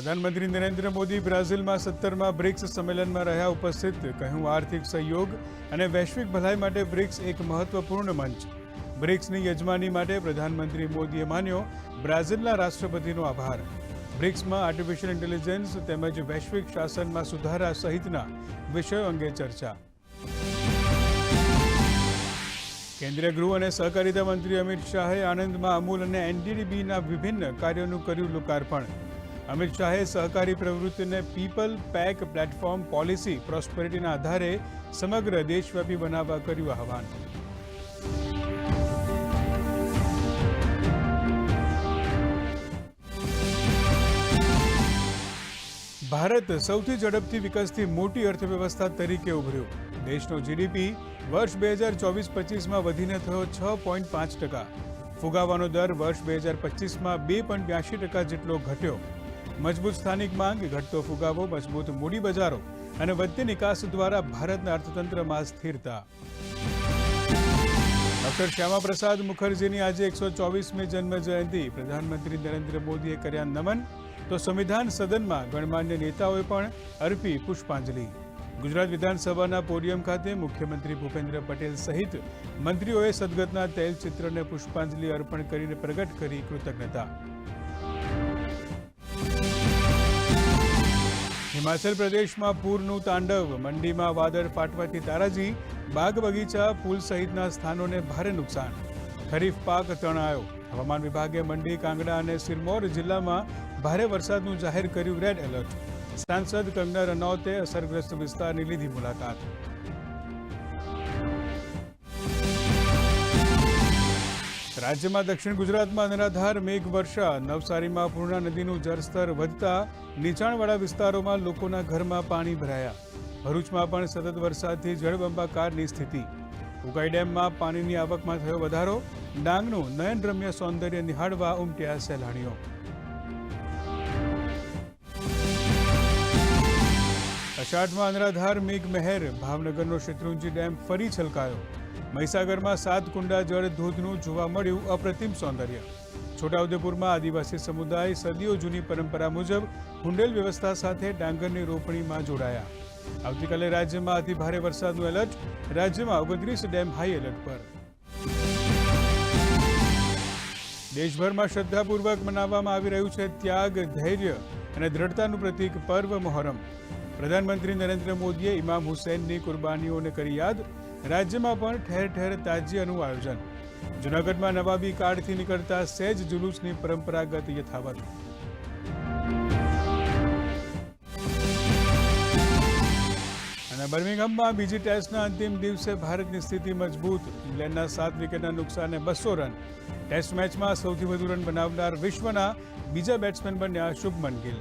પ્રધાનમંત્રી નરેન્દ્ર મોદી બ્રાઝિલમાં સત્તરમાં બ્રિક્સ સંમેલનમાં રહ્યા ઉપસ્થિત, કહ્યું આર્થિક સહયોગ અને વૈશ્વિક ભલાઈ માટે બ્રિક્સ એક મહત્વપૂર્ણ મંચ. બ્રિક્સની યજમાની માટે પ્રધાનમંત્રી મોદીએ માન્યો, બ્રાઝિલના રાષ્ટ્રપતિનો આભાર. બ્રિક્સમાં આર્ટિફિશિયલ ઇન્ટેલિજન્સ તેમજ વૈશ્વિક શાસનમાં સુધારા સહિતના વિષયો અંગે ચર્ચા. કેન્દ્રીય ગૃહ અને સહકારિતા મંત્રી અમિત શાહે આણંદમાં અમૂલ અને એનડીડીબીના વિભિન્ન કાર્યોનું કર્યું લોકાર્પણ. અમિત શાહે સહકારી પ્રવૃત્તિને પીપલ પેક પ્લેટફોર્મ પોલિસી પ્રોસ્પેરિટીના આધારે સમગ્ર દેશવ્યાપી બનાવવા કર્યું આહવાન. ભારત સૌથી ઝડપથી વિકસતી મોટી અર્થવ્યવસ્થા તરીકે ઉભર્યું. દેશનો જીડીપી વર્ષ બે હજાર ચોવીસ પચીસમાં વધીને થયો છ પોઈન્ટ પાંચ ટકા. ફુગાવાનો દર વર્ષ બે હજાર પચીસમાં બે પોઈન્ટ બ્યાસી ટકા જેટલો ઘટ્યો. મજબૂત સ્થાનિક માંગ, ઘટતો ફુગાવો, મજબૂત મૂડી બજારો અને વધતી નિકાસ દ્વારા ભારતના અર્થતંત્રમાં સ્થિરતા. ડોક્ટર શ્યામાપ્રસાદ મુખર્જીની આજે એકસો ચોવીસમી જન્મ જયંતિ પ્રધાનમંત્રી નરેન્દ્ર મોદીએ કર્યા નમન. તો સંવિધાન સદનમાં ગણમાન્ય નેતાઓએ પણ અર્પી પુષ્પાંજલિ. ગુજરાત વિધાનસભાના પોડિયમ ખાતે મુખ્યમંત્રી ભૂપેન્દ્ર પટેલ સહિત મંત્રીઓએ સદગતના તૈલચિત્રને પુષ્પાંજલિ અર્પણ કરીને પ્રગટ કરી કૃતજ્ઞતા. હિમાચલ પ્રદેશમાં પૂરનું તાંડવ, મંડીમાં વાદળ ફાટવાથી તારાજી, બાગ બગીચા, પુલ સહિતના સ્થાનોને ભારે નુકસાન. ખરીફ પાક તણાયો. હવામાન વિભાગે મંડી, કાંગડા અને સિરમૌર જિલ્લામાં ભારે વરસાદનું જાહેર કર્યું રેડ એલર્ટ. સાંસદ કંગના રનૌતે અસરગ્રસ્ત વિસ્તારની લીધી મુલાકાત. રાજ્યમાં દક્ષિણ ગુજરાતમાં નિરાધાર મેઘ વર્ષા નવસારીમાં પૂર્ણા નદીનું જળસ્તર વધતા નીચાણવાળા વિસ્તારોમાં લોકોના ઘરમાં પાણી ભરાયા. ભરૂચમાં પણ સતત વરસાદથી જળબંબાકારની સ્થિતિ. ઉકાઈ ડેમમાં પાણીની આવકમાં થયો વધારો. ડાંગનું નયનરમ્ય સૌંદર્ય નિહાળવા ઉમટ્યા સહેલાણીઓ. અષાઢમાં અનરાધાર મેઘ મહેર ભાવનગરનો શેત્રુંજી ડેમ ફરી છલકાયો. મહીસાગરમાં સાત કુંડા જળ ધોધનું જોવા મળ્યું અપ્રતિમ સૌંદર્ય. છોટાઉદેપુરમાં આદિવાસી સમુદાય સદીઓ જૂની પરંપરા મુજબ હુંડેલ વ્યવસ્થા સાથે ડાંગરની રોપણીમાં જોડાયા. આવતીકાલે રાજ્યમાં અતિ ભારે વરસાદનું એલર્ટ, રાજ્યમાં ઓગણત્રીસ ડેમ હાઈ એલર્ટ પર. દેશભરમાં શ્રદ્ધાપૂર્વક મનાવવામાં આવી રહ્યું છે ત્યાગ, ધૈર્ય અને દ્રઢતાનું પ્રતીક પર્વ મોહરમ. પ્રધાનમંત્રી નરેન્દ્ર મોદીએ ઇમામ હુસૈનની કુરબાનીઓને કરી યાદ રાજ્યમાં પણ ઠેર ઠેર તાજિયાનું આયોજન. જૂનાગઢમાં નવાબી કાળથી નીકળતા સેજ જુલુસની પરંપરાગત યથાવત. અને બર્મિંગહામમાં બીજી ટેસ્ટના અંતિમ દિવસે ભારતની સ્થિતિ મજબૂત. ઇંગ્લેન્ડના સાત વિકેટના નુકસાને બસો રન. ટેસ્ટ મેચમાં સૌથી વધુ રન બનાવનાર વિશ્વના બીજા બેટ્સમેન બન્યા શુભમન ગિલ.